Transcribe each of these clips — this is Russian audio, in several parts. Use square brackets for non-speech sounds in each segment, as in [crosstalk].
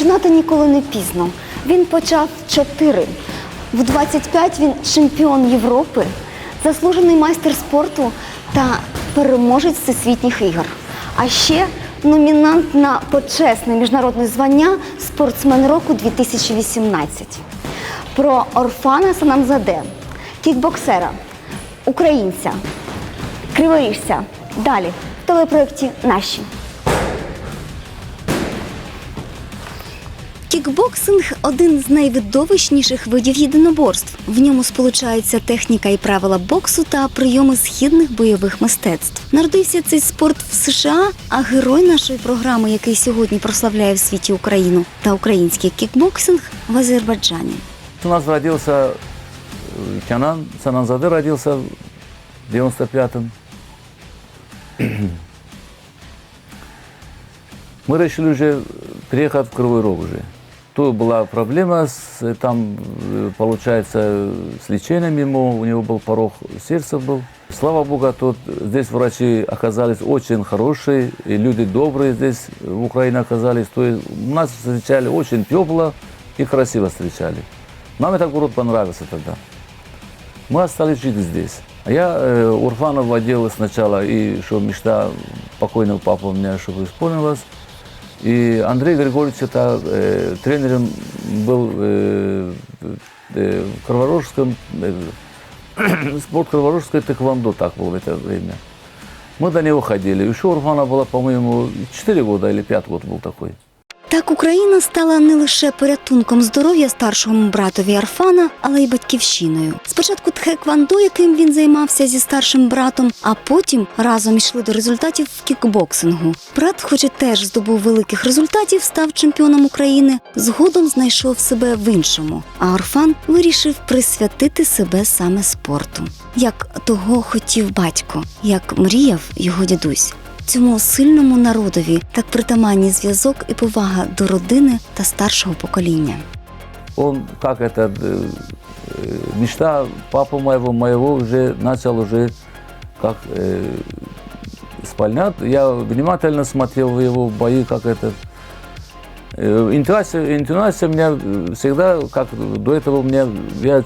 починати ніколи не пізно. Він почав чотири. В 25 він чемпіон Європи, заслужений майстер спорту та переможець всесвітніх ігор. А ще номінант на почесне міжнародне звання Спортсмен року 2018. Про Орфана Санамзаде, кікбоксера, українця, криворіжця. Далі в телепроєкті Наші. Кікбоксинг один з найвидовищніших видів єдиноборств. В ньому сполучаються техніка і правила боксу та прийоми східних бойових мистецтв. Народився цей спорт в США, а герой нашої програми, який сьогодні прославляє в світі Україну та український кікбоксинг в Азербайджані. У нас родился э, Кянан Сананзаде родился в 95-м. [clears throat] Мы решили уже приехать в Кривой Рог уже. Тут была проблема, с, там, получается, с лечением ему, у него был порог сердца был. Слава Богу, тут здесь врачи оказались очень хорошие, и люди добрые здесь в Украине оказались. То есть нас встречали очень тепло и красиво встречали. Нам этот город понравился тогда. Мы остались жить здесь. А я э, Урфанов водил сначала, и что мечта покойного папы у меня, чтобы исполнилась. И Андрей Григорьевич это э, тренером был э, э, в Криворожском, э, [coughs] спорт Криворожское тэквондо, так было в это время. Мы до него ходили. Еще Урфана было, по-моему, 4 года или 5 год был такой. Так Україна стала не лише порятунком здоров'я старшому братові Арфана, але й батьківщиною. Спочатку тхеквондо, яким він займався зі старшим братом, а потім разом йшли до результатів в кікбоксингу. Брат, хоч і теж здобув великих результатів, став чемпіоном України, згодом знайшов себе в іншому. А Арфан вирішив присвятити себе саме спорту, як того хотів батько, як мріяв його дідусь Цьому сильному народові так притаманні зв'язок і повага до родини та старшого покоління. Он, как это, э, э, мечта папы моего, моего уже начал уже как э, исполнять. Я внимательно смотрел в его бои, как это. Э, Интуиция, интуиция у меня э, всегда, как до этого у меня, я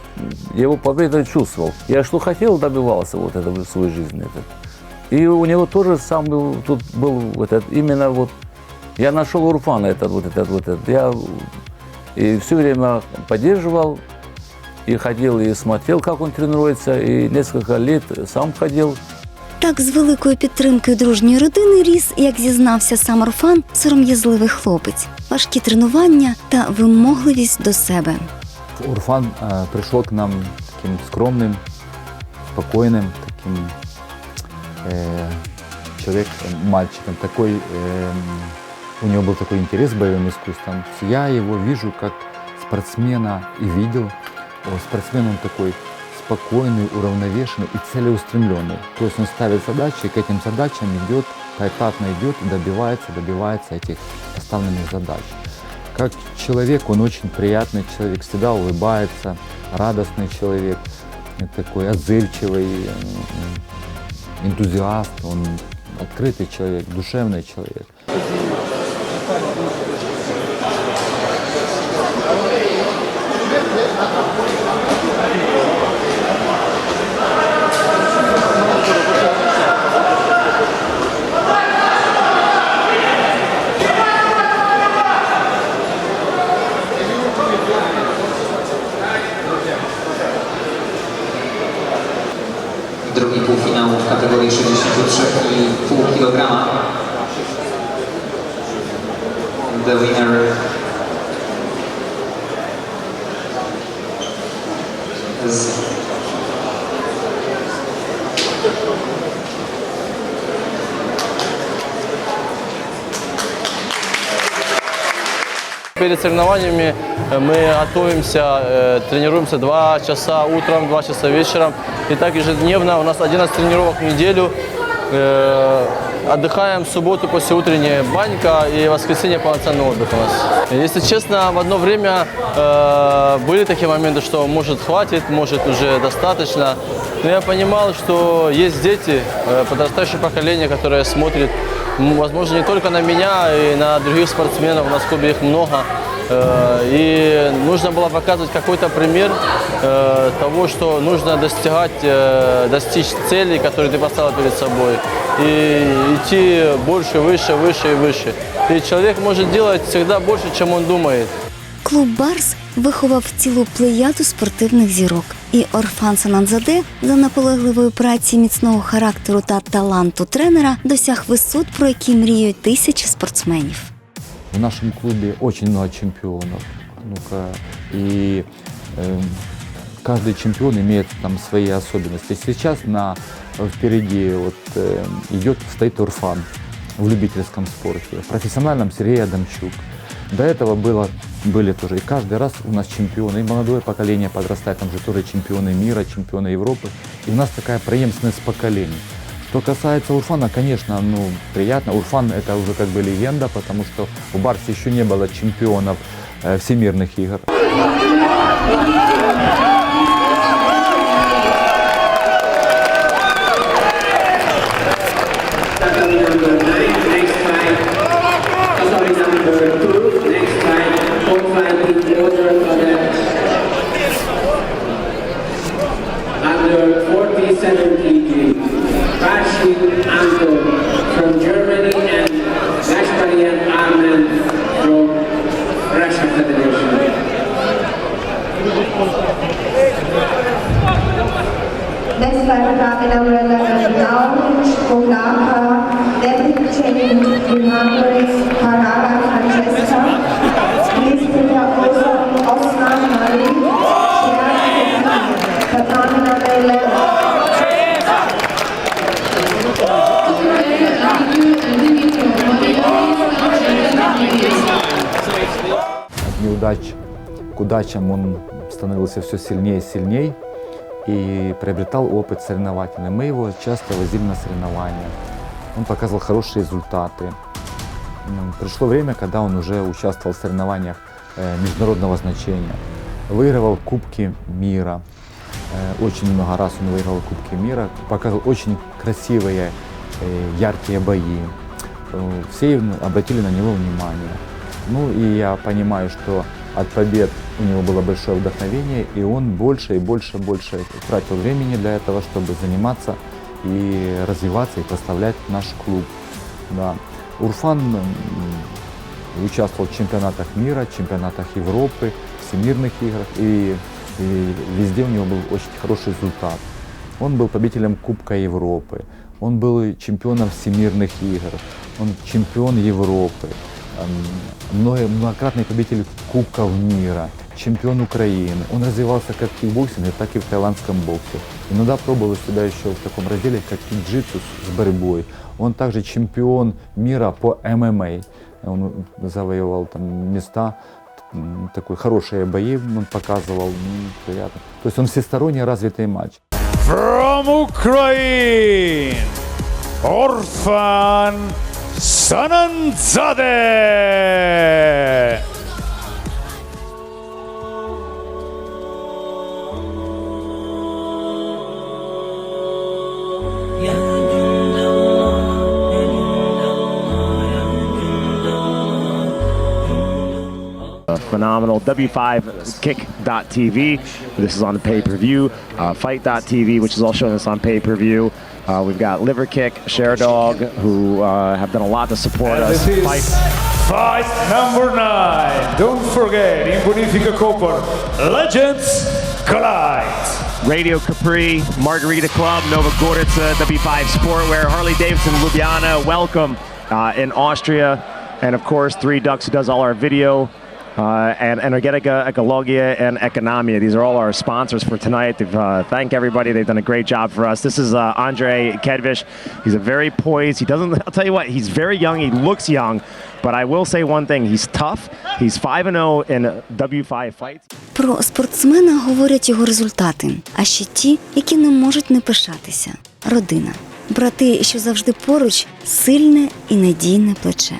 его победу чувствовал. Я что хотел, добивался вот этого в своей жизни. Это. И у него тоже сам был, тут был вот этот, именно вот, я нашел Урфана этот, вот этот, вот этот. Я и все время поддерживал, и ходил, и смотрел, как он тренируется, и несколько лет сам ходил. Так, з великою підтримкою дружньої родини ріс, як зізнався сам Орфан, сором'язливий хлопець, важкі тренування та вимогливість до себе. Урфан э, пришел к нам таким скромным, спокойным, таким э, человек, мальчиком. Такой, э, у него был такой интерес к боевым искусствам. Я его вижу как спортсмена и видел. О, спортсмен он такой спокойный, уравновешенный и целеустремленный. То есть он ставит задачи, и к этим задачам идет, поэтапно идет, и добивается, добивается этих поставленных задач. Как человек, он очень приятный человек, всегда улыбается, радостный человек, э, такой отзывчивый, э, энтузиаст, он открытый человек, душевный человек. Kategorii 63,5 kg. The winner is Перед соревнованиями мы готовимся, тренируемся 2 часа утром, 2 часа вечером. И так ежедневно. У нас 11 тренировок в неделю. Э, Отдыхаем в субботу после утренней банька и воскресенье полноценный отдых у нас. Если честно, в одно время э, были такие моменты, что может хватит, может уже достаточно. Но я понимал, что есть дети, э, подрастающее поколение, которое смотрит возможно, не только на меня, и на других спортсменов. У нас в клубе их много. Э, И нужно было показывать какой-то пример э, того, что нужно достигать, э, достичь целей, которые ты поставил перед собой. И идти больше, выше, выше и выше. И человек может делать всегда больше, чем он думает. Клуб Барс виховав цілу плеяду спортивних зірок. І Орфан Сананзаде за наполегливої праці міцного характеру та таланту тренера досяг висот, про які мріють тисячі спортсменів. В нашем клубе очень много чемпионов. Ну-ка, и эм, каждый чемпион имеет там свои особенности. Сейчас на впереди вот эм, идет стоит Урфан в любительском спорте, в профессиональном Сергей Адамчук. До этого было, были тоже. И каждый раз у нас чемпионы. И молодое поколение подрастает, там же тоже чемпионы мира, чемпионы Европы. И у нас такая преемственность поколений. Что касается Урфана, конечно, ну, приятно. Урфан это уже как бы легенда, потому что у Барса еще не было чемпионов э, всемирных игр. Неудач. К удачам он становился все сильнее и сильнее и приобретал опыт соревновательный. Мы его часто возили на соревнования. Он показывал хорошие результаты. Пришло время, когда он уже участвовал в соревнованиях э, международного значения. Выигрывал Кубки мира. Э, Очень много раз он выиграл Кубки мира. Показывал очень красивые, э, яркие бои. Все обратили на него внимание. Ну и я понимаю, что от побед у него было большое вдохновение, и он больше и больше и больше тратил времени для этого, чтобы заниматься и развиваться, и проставлять наш клуб. Да. Урфан участвовал в чемпионатах мира, чемпионатах Европы, всемирных играх, и, и везде у него был очень хороший результат. Он был победителем Кубка Европы, он был чемпионом всемирных игр, он чемпион Европы, многократный победитель Кубков мира, чемпион Украины. Он развивался как в кикбоксинге, так и в таиландском боксе. Иногда пробовал себя еще в таком разделе, как кинджитсу с борьбой. Он также чемпион мира по ММА. Он завоевал там места, такой хорошие бои он показывал, м, приятно. То есть он всесторонне развитый матч. From Ukraine, Orfan Sananzadeh. phenomenal. W5kick.tv. This is on the pay per view. Uh, Fight.tv, which is also showing us on pay per view. Uh, we've got Liver Kick, Share Dog, who uh, have done a lot to support And us. this is Fight. fight number nine. Don't forget, in Bonifica Copper, Legends Collide. Radio Capri, Margarita Club, Nova Gorica, W5 Sportwear, Harley Davidson, Ljubljana. Welcome uh, in Austria. And of course, Three Ducks, who does all our video. Uh, and Energetica, Ecologia, and Economia. These are all our sponsors for tonight. They've, uh, thank everybody. They've done a great job for us. This is uh, Andre Kedvish. He's a very poised. He doesn't. I'll tell you what. He's very young. He looks young, but I will say one thing. He's tough. He's five and zero in W5 fights. Про спортсмена говорять його результати, а ще ті, які не можуть не пишатися. Родина. Брати, що завжди поруч, сильне і надійне плече.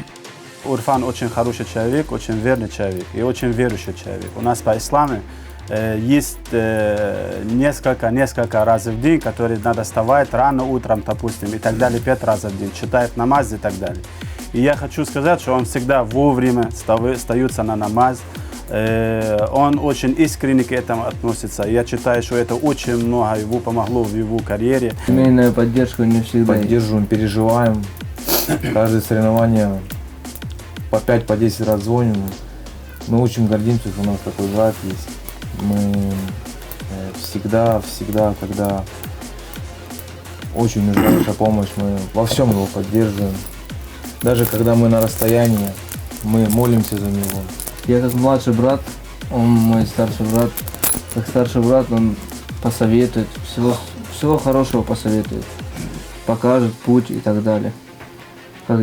Урфан очень хороший человек, очень верный человек и очень верующий человек. У нас по исламе Э, Есть э, несколько, несколько раз в день, которые надо вставать рано утром, допустим, и так далее, пять раз в день, читает намаз и так далее. И я хочу сказать, что он всегда вовремя ставы- остается на намаз, Э, он очень искренне к этому относится. Я считаю, что это очень много ему помогло в его карьере. Семейная поддержка не всегда. Поддерживаем, переживаем. Каждое соревнование по 5, по 10 раз звоним. Мы очень гордимся, что у нас такой брат есть. Мы э, всегда, всегда, когда очень нужна наша помощь, мы во всем его поддерживаем. Даже когда мы на расстоянии, мы молимся за него. Я как младший брат, он мой старший брат. Как старший брат он посоветует, всего, всего хорошего посоветует. Покажет путь и так далее. Как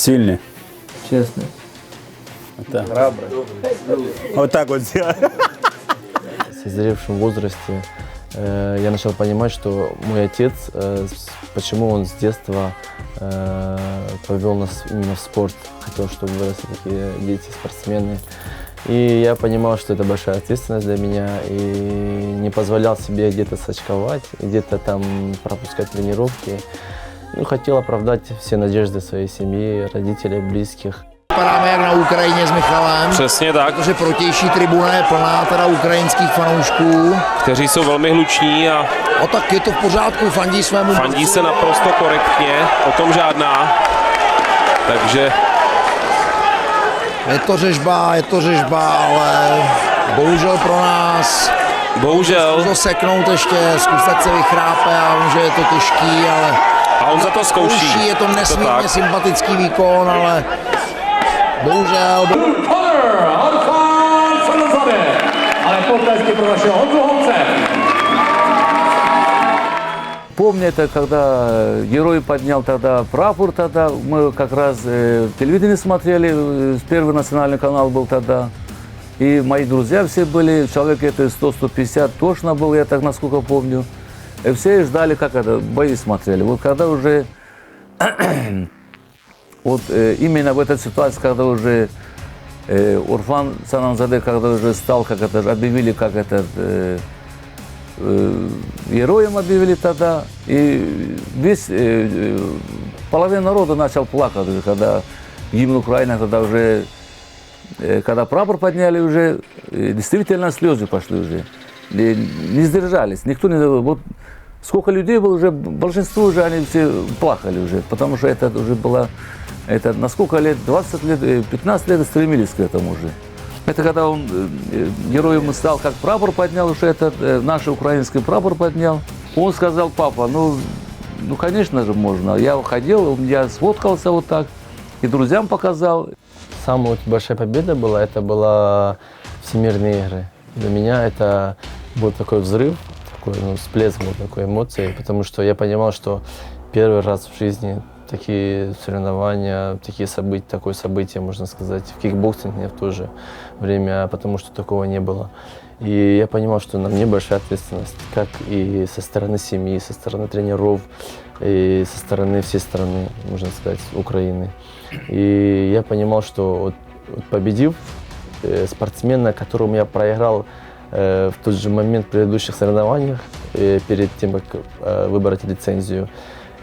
есть Мужественный. Сильный. честный. Да. Вот так вот сделать. В созревшем возрасте э, я начал понимать, что мой отец, э, почему он с детства э, повел нас именно в спорт, хотел, чтобы выросли такие дети, спортсмены. И я понимал, что это большая ответственность для меня, и не позволял себе где-то сочковать, где-то там пропускать тренировки. Ну, хотел оправдать все надежды своей семьи, родителей, близких. Vypadáme jak na Ukrajině s Michalem. Přesně tak, Protože protější tribuna je plná teda ukrajinských fanoušků. kteří jsou velmi hluční a O tak je to v pořádku, fandí svému fandí se naprosto korektně, o tom žádná. Takže Je to řežba, je to řežba, ale bohužel pro nás bohužel, to seknout ještě, zkusit se vychrápe, já vím, že je to těžký, ale a on za to zkouší. je to to nesmírně tak. sympatický výkon, ale bohužel, Ale potlesky pro našeho Honzu Honce. Помню это, когда герой поднял тогда прапор, тогда мы как раз э, телевидение смотрели, э, первый национальный канал был тогда. И мои друзья все были, человек это 100-150 точно был, я так насколько помню. И все ждали, как это, бои смотрели. Вот когда уже, [clears throat] вот э, именно в этой ситуации, когда уже э, Урфан Санамзаде, когда уже стал, как это, объявили, как это, э, э, героем объявили тогда, и весь, э, э, половина народа начал плакать, когда гимн Украины, тогда уже, э, когда прапор подняли уже, э, действительно слезы пошли уже, не сдержались, никто не, вот сколько людей было уже, большинство уже, они все плакали уже, потому что это уже было, это на сколько лет, 20 лет, э, 15 лет стремились к этому уже. Это когда он э, героем стал, как прапор поднял, уже этот э, наш украинский прапор поднял. Он сказал, папа, ну, ну, конечно же, можно. Я ходил, я сфоткался вот так, и друзьям показал. Самая большая победа была, это была Всемирные игры. Для меня это был такой взрыв, такой ну, всплеск был такой эмоций, потому что я понимал, что первый раз в жизни такие соревнования, такие события, такое событие, можно сказать, в кикбоксинге в то же время, потому что такого не было. И я понимал, что на мне большая ответственность, как и со стороны семьи, со стороны тренеров, и со стороны всей страны, можно сказать, Украины. И я понимал, что вот, вот победив э, спортсмена, которому я проиграл в тот же момент предыдущих соревнованиях, э, перед тем, как э, выбрать лицензию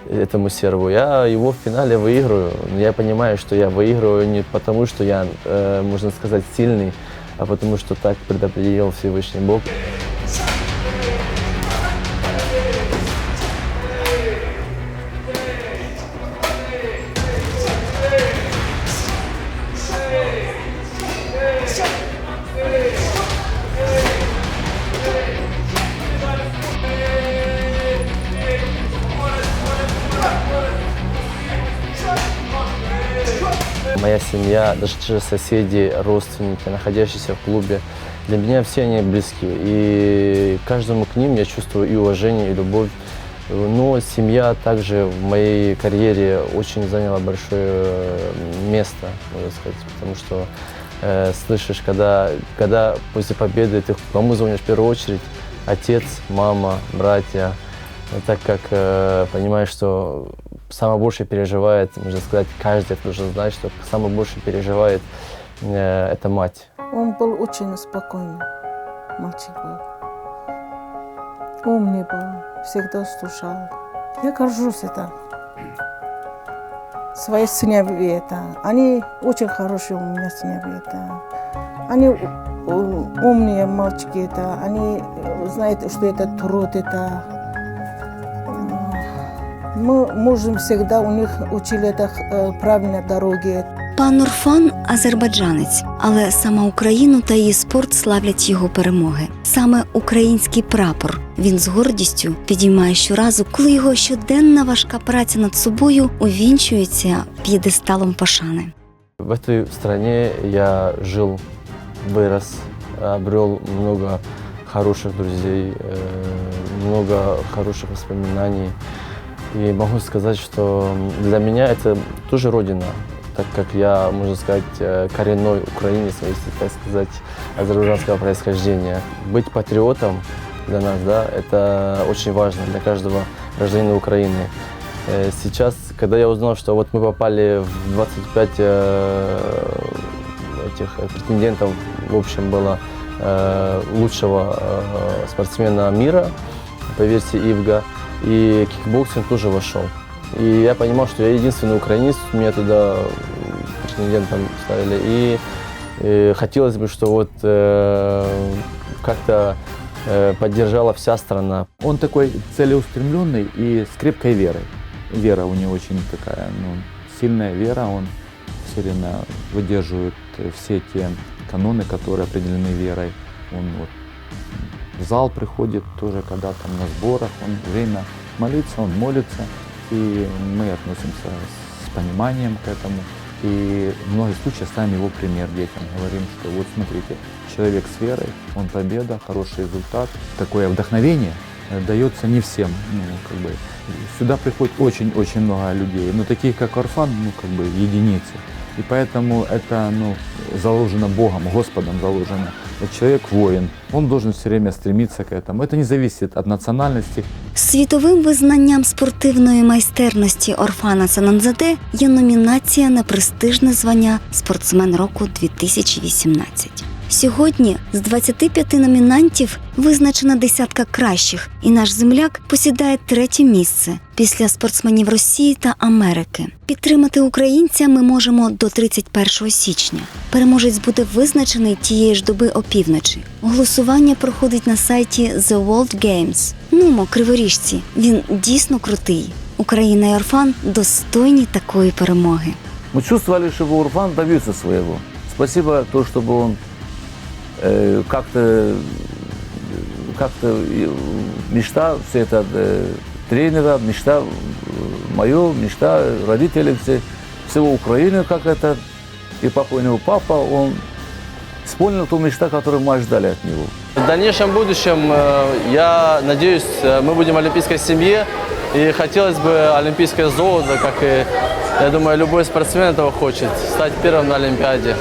этому серву, я его в финале выиграю. Я понимаю, что я выигрываю не потому, что я, э, можно сказать, сильный, а потому что так предопределил Всевышний Бог. Семья, даже соседи, родственники, находящиеся в клубе, для меня все они близки. И каждому к ним я чувствую и уважение, и любовь. Но семья также в моей карьере очень заняла большое место, можно сказать, потому что э, слышишь, когда, когда после победы ты кому звонишь в первую очередь? Отец, мама, братья. Но так как э, понимаешь, что самое больше переживает, можно сказать, каждый должен знать, что самое больше переживает э, это мать. Он был очень спокойный, мальчик был. Умный был, всегда слушал. Я горжусь это. Свои сыновья это. Они очень хорошие у меня сыновья это. Они умные мальчики это. Они знают, что это труд это. Мы можем всегда у них учили это э, правильной дороге. Пан Орфан азербайджанець, але сама Україну та її спорт славлять його перемоги. Саме український прапор він з гордістю підіймає щоразу, коли його щоденна важка праця над собою увінчується п'єдесталом пошани. В этой стране я жил, вырос, обрел много хороших друзей, э, много хороших воспоминаний. И могу сказать, что для меня это тоже родина, так как я, можно сказать, э, коренной украинец, если так сказать, азербайджанского происхождения. Быть патриотом для нас, да, это очень важно для каждого гражданина Украины. Э, Сейчас, когда я узнал, что вот мы попали в 25 э, этих претендентов, в общем, было лучшего спортсмена мира по версии ИВГА, и кикбоксинг тоже вошел. И я понимал, что я единственный украинец, меня туда претендентом ставили. И, э, хотелось бы, что вот э, как-то э, поддержала вся страна. Он такой целеустремленный и с крепкой верой. Вера у него очень такая, ну, сильная вера, он все время выдерживает э, все те каноны, которые определены верой. Он вот в зал приходит тоже, когда там на сборах, он время молиться, он молится, и мы относимся с пониманием к этому. И в многих случаях ставим его пример детям. Говорим, что вот смотрите, человек с верой, он победа, хороший результат. Такое вдохновение дается не всем. Ну, как бы, сюда приходит очень-очень много людей, но таких, как Орфан, ну, как бы единицы. И поэтому это ну, заложено Богом, Господом заложено. Вот человек воин, он должен все время стремиться к этому. Это не зависит от национальности, Світовим визнанням спортивної майстерності Орфана Сананзаде є номінація на престижне звання Спортсмен року 2018. Сьогодні з 25 номінантів визначена десятка кращих, і наш земляк посідає третє місце після спортсменів Росії та Америки. Підтримати українця ми можемо до 31 січня. Переможець буде визначений тієї ж доби опівночі. Голосування проходить на сайті The World Games. Нумо, криворіжці, він дійсно крутий. Україна і Орфан достойні такої перемоги. Мы чувствовали, что Урфан добьется своего. Спасибо то, чтобы он э, как-то как-то э, мечта все это э, тренера, мечта мое, мечта родителей все, всего Украины, как это и него папа, он исполнил ту мечту, которую мы ждали от него. В дальнейшем будущем, э, я надеюсь, э, мы будем олимпийской семье. И хотелось бы олимпийское золото, как и, я думаю, любой спортсмен этого хочет, стать первым на Олимпиаде.